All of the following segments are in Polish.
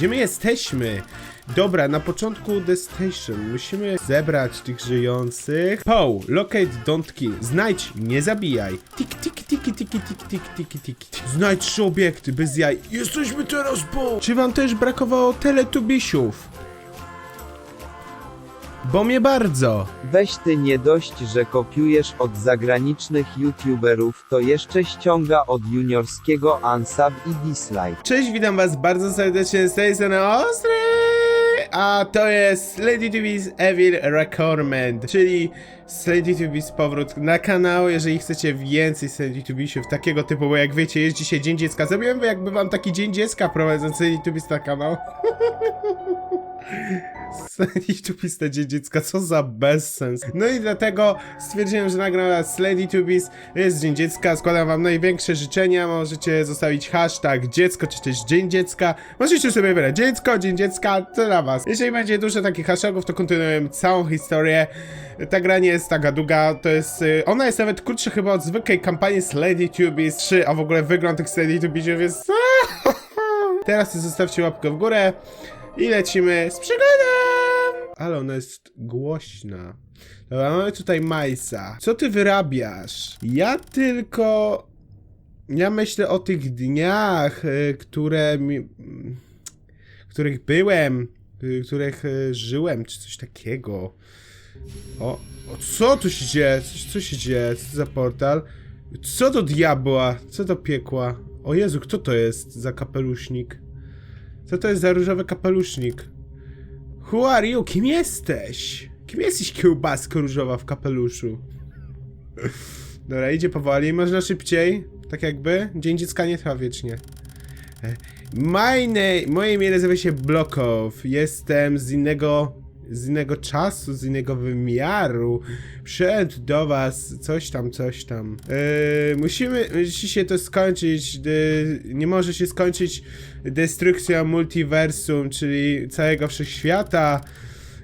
Gdzie my jesteśmy? Dobra, na początku The Station musimy zebrać tych żyjących. Pow, locate, don't kill. Znajdź, nie zabijaj. Tik, tik, tiki, tiki, tik, tik, tiki, tiki. Znajdź trzy obiekty, bez jaj. Jesteśmy teraz, Pow! Czy wam też brakowało teletubisiów? Bo mnie bardzo. Weź ty nie dość, że kopiujesz od zagranicznych youtuberów, to jeszcze ściąga od juniorskiego unsub i dislike. Cześć, witam was bardzo serdecznie z tej strony Ostry! A to jest Lady Tubies Evil Recommend, czyli Lady Tubies powrót na kanał, jeżeli chcecie więcej Lady Tubiesów takiego typu, bo jak wiecie, jest dzisiaj Dzień Dziecka. Zrobiłem jakby wam taki Dzień Dziecka prowadząc Lady Tubies na kanał. Lady Tubies Dzień Dziecka, co za bezsens. No i dlatego stwierdziłem, że nagram raz Lady Tubies, jest Dzień Dziecka, składam wam największe życzenia, możecie zostawić hashtag dziecko, czy też Dzień Dziecka, możecie sobie wybrać dziecko, Dzień Dziecka, to dla was. Jeżeli będzie dużo takich hashtagów, to kontynuujemy całą historię. Ta gra nie jest taka długa, to jest, y, ona jest nawet krótsza chyba od zwykłej kampanii z Lady Tubies 3, a w ogóle wygląd tych Lady Tubiesów jest... Teraz zostawcie łapkę w górę i lecimy z przygodą! Ale ona jest głośna. Dobra, mamy tutaj Majsa. Co ty wyrabiasz? Ja tylko... Ja myślę o tych dniach, y, które mi... mm, których byłem, y, których y, żyłem, czy coś takiego. O, o co tu się dzieje? Co, co się dzieje? Co za portal? Co do diabła? Co do piekła? O Jezu, kto to jest za kapelusznik? Co to jest za różowy kapelusznik? Who are you? Kim jesteś? Kim jesteś kiełbasko różowa w kapeluszu? Dobra, idzie powoli, można szybciej. Tak jakby. Dzień dziecka nie trwa wiecznie. E, My name, moje imię nazywa się Blokow. Jestem z innego, z innego czasu, z innego wymiaru. Przyszedł do was coś tam, coś tam. E, musimy, musi się to skończyć. De, nie może się skończyć destrukcja multiversum, czyli całego wszechświata.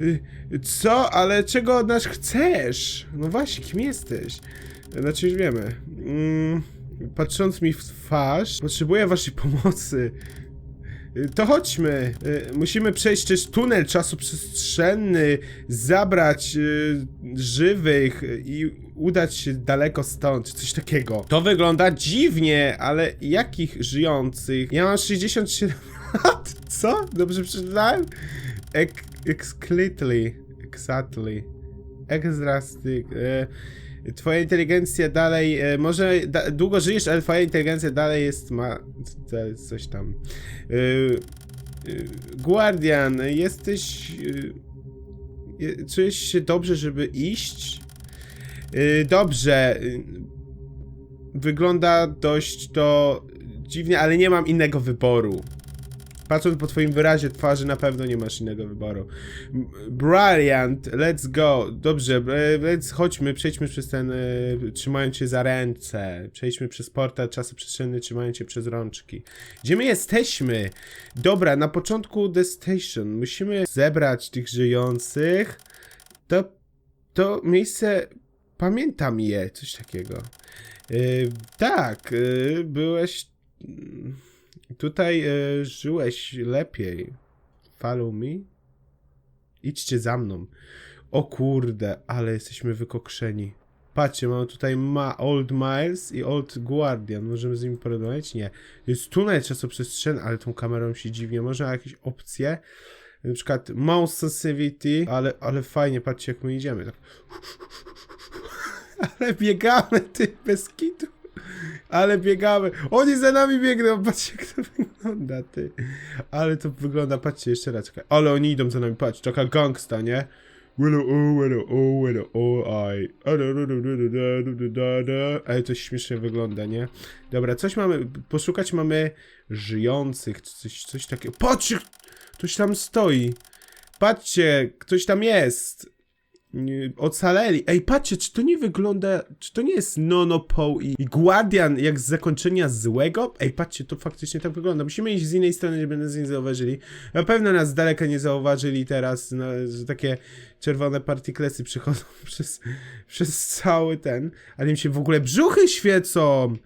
Y, Co? Ale czego od nas chcesz? No właśnie, kim jesteś? Znaczy już wiemy. Mm, patrząc mi w twarz, potrzebuję waszej pomocy. To chodźmy. Y, Musimy przejść też tunel czasoprzestrzenny, zabrać y, żywych i udać się daleko stąd, coś takiego. To wygląda dziwnie, ale jakich żyjących? Ja mam 67 lat. Co? Dobrze przeczytałem? Ek. Exactly. Exdrastic. E, twoja inteligencja dalej. E, może da, długo żyjesz, ale twoja inteligencja dalej jest. Ma. Coś tam. E, e, Guardian, jesteś. Je- czujesz się dobrze, żeby iść? Dobrze. Wygląda dość to dziwnie, ale nie mam innego wyboru. Patrząc po twoim wyrazie twarzy, na pewno nie masz innego wyboru. Brilliant, let's go. Dobrze, let's, chodźmy, przejdźmy przez ten, e, trzymając się za ręce. Przejdźmy przez portal czasoprzestrzenny, trzymając się przez rączki. Gdzie my jesteśmy? Dobra, na początku The Station musimy zebrać tych żyjących. To, to miejsce, pamiętam je, coś takiego. E, tak, e, byłeś... Tutaj e, żyłeś lepiej. Follow me? Idźcie za mną. O kurde, ale jesteśmy wykokrzeni. Patrzcie, mamy tutaj ma Old Miles i Old Guardian. Możemy z nimi porozmawiać? Nie. Jest tunel czasoprzestrzenny, ale tą kamerą się dziwnie. Można jakieś opcje? Na przykład Mouse Sensitivity, ale, ale fajnie, patrzcie jak my idziemy. Tak. Ale biegamy, ty, bez kitu. Ale biegamy. Oni za nami biegną. Patrzcie, jak to wygląda, ty. Ale to wygląda, patrzcie jeszcze raz. czekaj. Ale oni idą za nami, patrz, taka gangsta, nie? Willow, o, willow, o, willow, o, I. Ej, to śmiesznie wygląda, nie? Dobra, coś mamy, poszukać mamy żyjących, coś, coś takiego. Patrzcie, ktoś tam stoi. Patrzcie, ktoś tam jest. Nie, Ocaleli. Ej, patrzcie, czy to nie wygląda. Czy to nie jest Nono Poe i, i Guardian jak z zakończenia złego? Ej, patrzcie, to faktycznie tak wygląda. Musimy iść z innej strony, żeby nas nie zauważyli. Na pewno nas z daleka nie zauważyli teraz, no, że takie czerwone partiklesy przychodzą przez, przez cały ten. Ale im się w ogóle brzuchy świecą.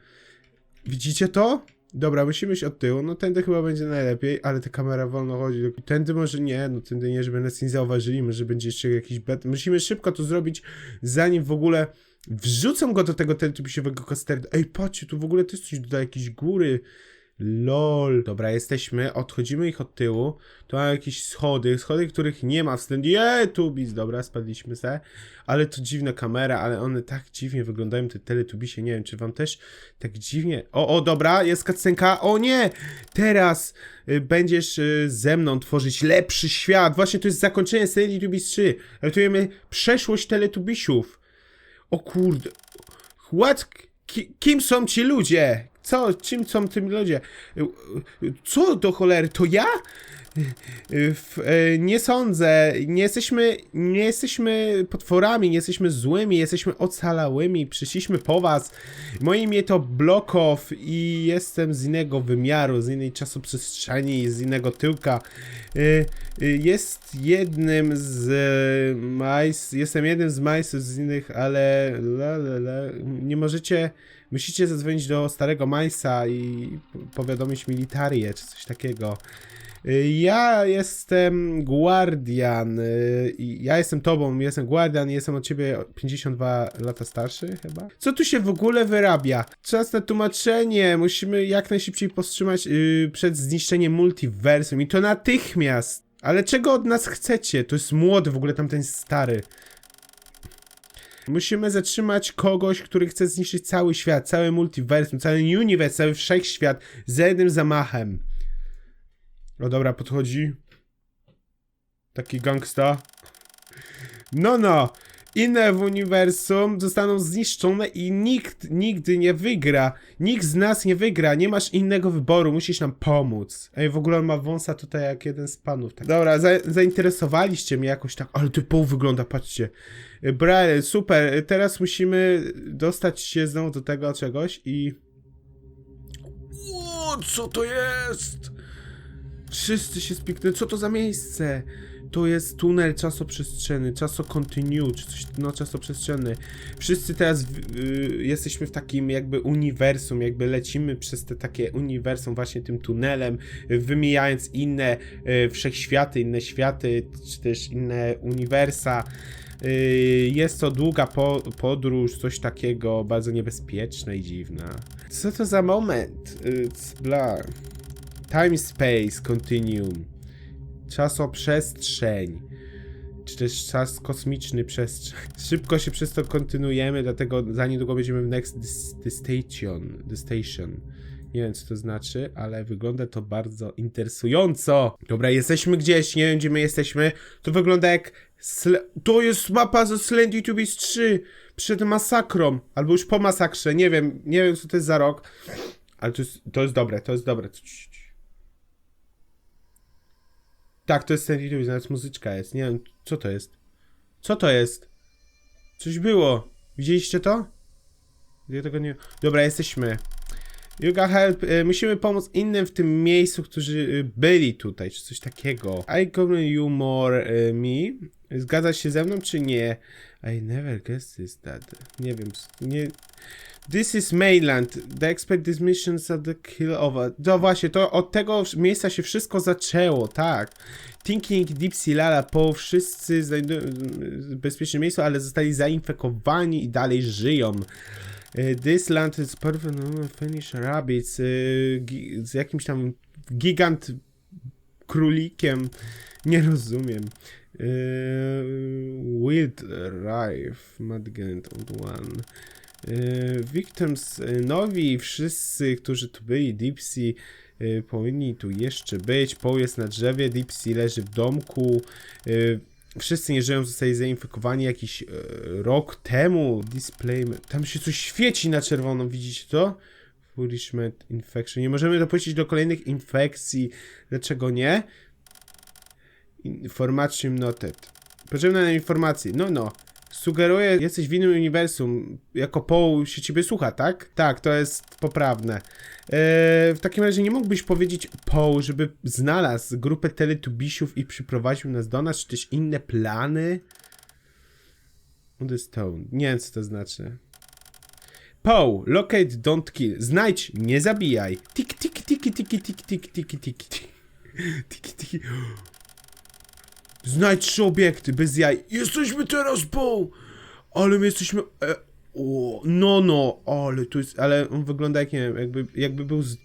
Widzicie to? Dobra, musimy iść od tyłu, no tędy chyba będzie najlepiej, ale ta kamera wolno chodzi. Tędy może nie, no tędy nie, żeby nas nie zauważyli, może będzie jeszcze jakiś bet. Musimy szybko to zrobić, zanim w ogóle wrzucą go do tego teletubisiowego kosterda. Ej, patrzcie, tu w ogóle jest coś tutaj, jakieś góry. LOL. Dobra, jesteśmy, odchodzimy ich od tyłu. Tu mamy jakieś schody, schody, których nie ma w Slendy. Tubis, dobra, spadliśmy se. Ale to dziwna kamera, ale one tak dziwnie wyglądają, te teletubisie. Nie wiem, czy wam też tak dziwnie... O, o, dobra, jest cutscenka. O nie! Teraz y, będziesz y, ze mną tworzyć lepszy świat. Właśnie to jest zakończenie serii Tubis 3. Ratujemy przeszłość teletubisiów. O kurde. What? Ki kim są ci ludzie? Co? Czym są tym ludzie? Y, y, Co do cholery? To ja? E, Nie sądzę. Nie jesteśmy, nie jesteśmy potworami, nie jesteśmy złymi, jesteśmy ocalałymi. Przyszliśmy po was. Moje imię to Blokow i jestem z innego wymiaru, z innej czasoprzestrzeni, z innego tyłka. Y, y, Jest jednym z e, majs, jestem jednym z majsów z innych, ale la, la, la, nie możecie, musicie zadzwonić do starego majsa i po- powiadomić militarię czy coś takiego. Y, Ja jestem Guardian. y, Ja jestem tobą, jestem Guardian jestem od ciebie o 52 lata starszy chyba. Co tu się w ogóle wyrabia? Czas na tłumaczenie. Musimy jak najszybciej powstrzymać y, przed zniszczeniem multiversum i to natychmiast. Ale czego od nas chcecie? To jest młody, w ogóle tamten stary. Musimy zatrzymać kogoś, który chce zniszczyć cały świat, cały multiversum, cały uniwers, cały wszechświat za jednym zamachem. O dobra, podchodzi. Taki gangsta. No no! Inne w uniwersum zostaną zniszczone i nikt nigdy nie wygra. Nikt z nas nie wygra. Nie masz innego wyboru. Musisz nam pomóc. Ej, w ogóle on ma wąsa tutaj jak jeden z panów. Tak. Dobra, za, zainteresowaliście mnie jakoś tak. Ale ty pół wygląda, patrzcie. Brian, super. Teraz musimy dostać się znowu do tego czegoś i... O, co to jest? Wszyscy się spiknęli. Co to za miejsce? To jest tunel czasoprzestrzenny, czasokontinue, czy coś, no czasoprzestrzenny. Wszyscy teraz y, jesteśmy w takim jakby uniwersum, jakby lecimy przez te takie uniwersum właśnie tym tunelem, y, wymijając inne y, wszechświaty, inne światy, czy też inne uniwersa. Y, Jest to długa po, podróż, coś takiego bardzo niebezpieczna i dziwna. Co to za moment? It's bla. Time Space Continuum. Czasoprzestrzeń. Czy też czas kosmiczny przestrzeń. Szybko się przez to kontynuujemy, dlatego za niedługo będziemy w Next the Station. The Station. Nie wiem, co to znaczy, ale wygląda to bardzo interesująco. Dobra, jesteśmy gdzieś, nie wiem, gdzie my jesteśmy. To wygląda jak... To jest mapa ze Slendy to Beast 3 przed masakrą, albo już po masakrze, nie wiem, nie wiem, co to jest za rok. Ale to jest, to jest dobre, to jest dobre. Tak, to jest Sandy Lewis, nawet muzyczka jest. Nie wiem, co to jest. Co to jest? Coś było. Widzieliście to? Ja tego nie... Dobra, jesteśmy. Yuga Help, y, musimy pomóc innym w tym miejscu, którzy y, byli tutaj, czy coś takiego. I come you more y, me. Zgadzasz się ze mną, czy nie? I never guessed this, dad. Nie wiem, nie... This is mainland. The expect these missions are the kill a... No właśnie, to od tego miejsca się wszystko zaczęło, tak. Thinking, Dipsy, Lala, Po, wszyscy znajdują w bezpiecznym miejscu, ale zostali zainfekowani i dalej żyją. Y, This land is perfect no, finish rabbits gi- z jakimś tam gigant królikiem. Nie rozumiem. Y, Wild Rife, Madgent on One. Y, Victims y, nowi, wszyscy, którzy tu byli, Dipsy, y, powinni tu jeszcze być. Poł jest na drzewie, Dipsy leży w domku. Wszyscy nie żyją, zostali zainfekowani jakiś rok temu. Display. Tam się coś świeci na czerwono, widzicie to? Nourishment infection. Nie możemy dopuścić do kolejnych infekcji. Dlaczego nie? Information noted. Potrzebne nam informacje. No, no. Sugeruję, jesteś w innym uniwersum. Jako Paul się ciebie słucha, tak? Tak, to jest poprawne. Eee, w takim razie nie mógłbyś powiedzieć Paul, żeby znalazł grupę teletubisiów i przyprowadził nas do nas, czy też inne plany? Stone. Nie co to znaczy. Poe, locate, don't kill. Znajdź, nie zabijaj. Tik, tik, tiki, tiki, tik, tik, tiki, tiki, tiki. Tiki, tiki. Znajdź trzy obiekty, bez jaj. Jesteśmy teraz, Poe! Ale my jesteśmy... E, o, no, no, ale to jest... Ale on wygląda jak, nie wiem, jakby, jakby był z,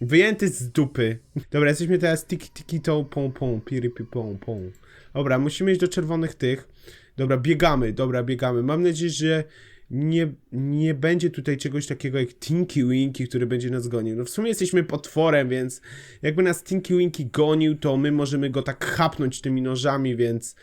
wyjęty z dupy. Dobra, jesteśmy teraz tiki, tiki, tą, pą, pą, piri, pi, pą, pą. Dobra, musimy iść do czerwonych tych. Dobra, biegamy, dobra, biegamy. Mam nadzieję, że nie, nie będzie tutaj czegoś takiego jak Tinky Winky, który będzie nas gonił. No w sumie jesteśmy potworem, więc jakby nas Tinky Winky gonił, to my możemy go tak chapnąć tymi nożami, więc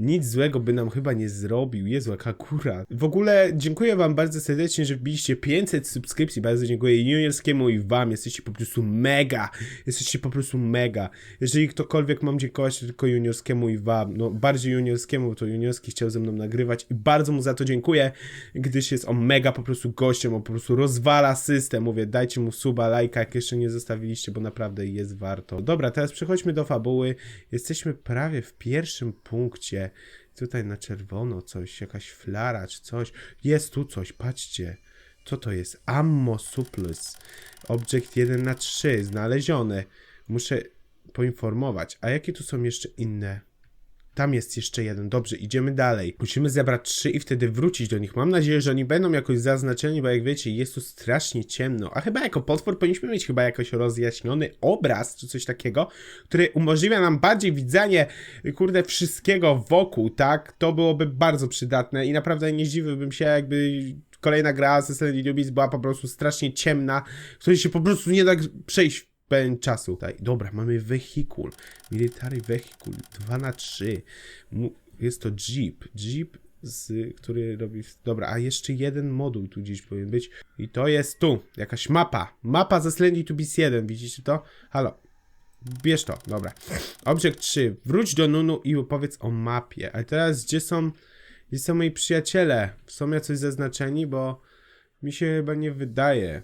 nic złego by nam chyba nie zrobił. Jezu, jaka kura. W ogóle dziękuję wam bardzo serdecznie, że wbiliście 500 subskrypcji. Bardzo dziękuję juniorskiemu i wam. Jesteście po prostu mega. Jesteście po prostu mega. Jeżeli ktokolwiek mam dziękować, to tylko juniorskiemu i wam. No, bardziej juniorskiemu, to juniorski chciał ze mną nagrywać i bardzo mu za to dziękuję, gdyż jest on mega po prostu gościem, on po prostu rozwala system. Mówię, dajcie mu suba, lajka, jak jeszcze nie zostawiliście, bo naprawdę jest warto. Dobra, teraz przechodźmy do fabuły. Jesteśmy prawie w pierwszym punkcie. Tutaj na czerwono coś, jakaś flara czy coś. Jest tu coś, patrzcie. Co to jest? Ammo surplus. Objekt 1 na 3 znalezione. Muszę poinformować. A jakie tu są jeszcze inne? Tam jest jeszcze jeden. Dobrze, idziemy dalej. Musimy zebrać trzy i wtedy wrócić do nich. Mam nadzieję, że oni będą jakoś zaznaczeni, bo jak wiecie, jest tu strasznie ciemno. A chyba jako potwór powinniśmy mieć chyba jakoś rozjaśniony obraz, czy coś takiego, który umożliwia nam bardziej widzenie, kurde, wszystkiego wokół, tak? To byłoby bardzo przydatne i naprawdę nie zdziwiłbym się, jakby kolejna gra ze Silent Dubis była po prostu strasznie ciemna, której się po prostu nie da przejść pewien czasu. Tutaj, dobra, mamy wehikul. Military Vehicle 2 na 3 Mu- Jest to Jeep. Jeep, z, który robi. Dobra, a jeszcze jeden moduł tu gdzieś powinien być. I to jest tu. Jakaś mapa. Mapa ze Slendy to Beast 1. Widzicie to? Halo. Bierz to, dobra. Obiekt 3. Wróć do Nunu i opowiedz o mapie. A teraz gdzie są. Gdzie są moi przyjaciele? Są jacyś zaznaczeni, bo mi się chyba nie wydaje.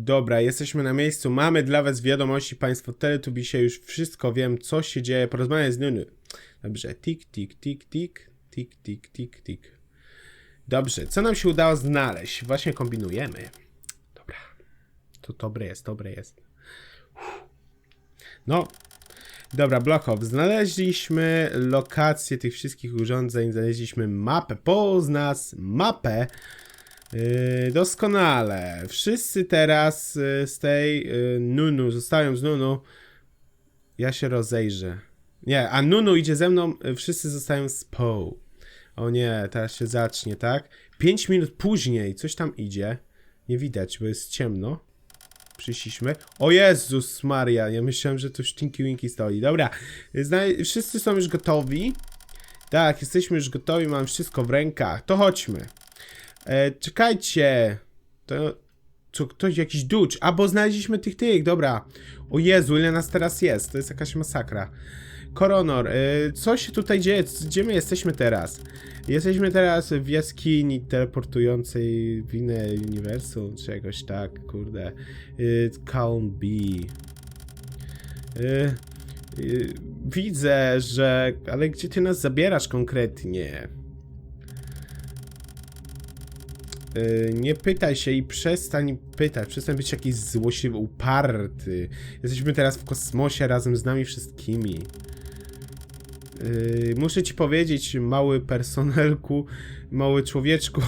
Dobra, jesteśmy na miejscu. Mamy dla was wiadomości, państwo Teletubisie. Już wszystko wiem, co się dzieje. Porozmawiaj z Nunu. Dobrze, tik, tik, tik, tik, tik, tik, tik, tik. Dobrze, co nam się udało znaleźć? Właśnie kombinujemy. Dobra. To dobre jest, dobre jest. No. Dobra, Blochow. Znaleźliśmy lokację tych wszystkich urządzeń, znaleźliśmy mapę. Poz nas mapę. Yy, doskonale. Wszyscy teraz yy, z tej yy, Nunu zostają z Nunu. Ja się rozejrzę. Nie, a Nunu idzie ze mną, yy, wszyscy zostają z Poe. O nie, teraz się zacznie, tak? 5 minut później coś tam idzie. Nie widać, bo jest ciemno. Przyszliśmy. O Jezus Maria, ja myślałem, że to już Tinky Winky stoi. Dobra, wszyscy są już gotowi. Tak, jesteśmy już gotowi, mam wszystko w rękach. To chodźmy. E, czekajcie. To. Co, ktoś, jakiś ducz. A, bo znaleźliśmy tych, tych, dobra. O Jezu, ile nas teraz jest? To jest jakaś masakra. Koronor, e, co się tutaj dzieje? Gdzie my jesteśmy teraz? Jesteśmy teraz w jaskini teleportującej w inne uniwersum, czy jakoś tak, kurde. E, Calm B. E, widzę, że... Ale gdzie ty nas zabierasz konkretnie? Yy, nie pytaj się i przestań pytać, przestań być jakiś złośliwy, uparty. Jesteśmy teraz w kosmosie razem z nami wszystkimi. Yy, muszę ci powiedzieć, mały personelku, mały człowieczku,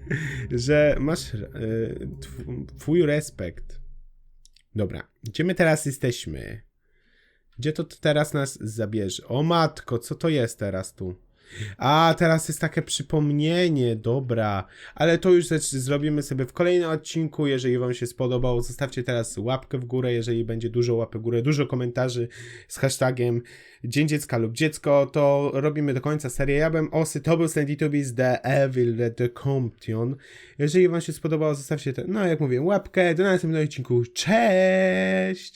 że masz yy, tw- twój respekt. Dobra, gdzie my teraz jesteśmy? Gdzie to teraz nas zabierze? O matko, co to jest teraz tu? A, teraz jest takie przypomnienie, dobra. Ale to już zrobimy sobie w kolejnym odcinku. Jeżeli Wam się spodobało, zostawcie teraz łapkę w górę. Jeżeli będzie dużo łapek w górę, dużo komentarzy z hashtagiem Dzień Dziecka lub Dziecko, to robimy do końca serię. Ja byłem Osy, to był Sandy Tubis, The Evil, The Comption. Jeżeli Wam się spodobało, zostawcie, te, no jak mówię, łapkę. Do następnego odcinku. Cześć!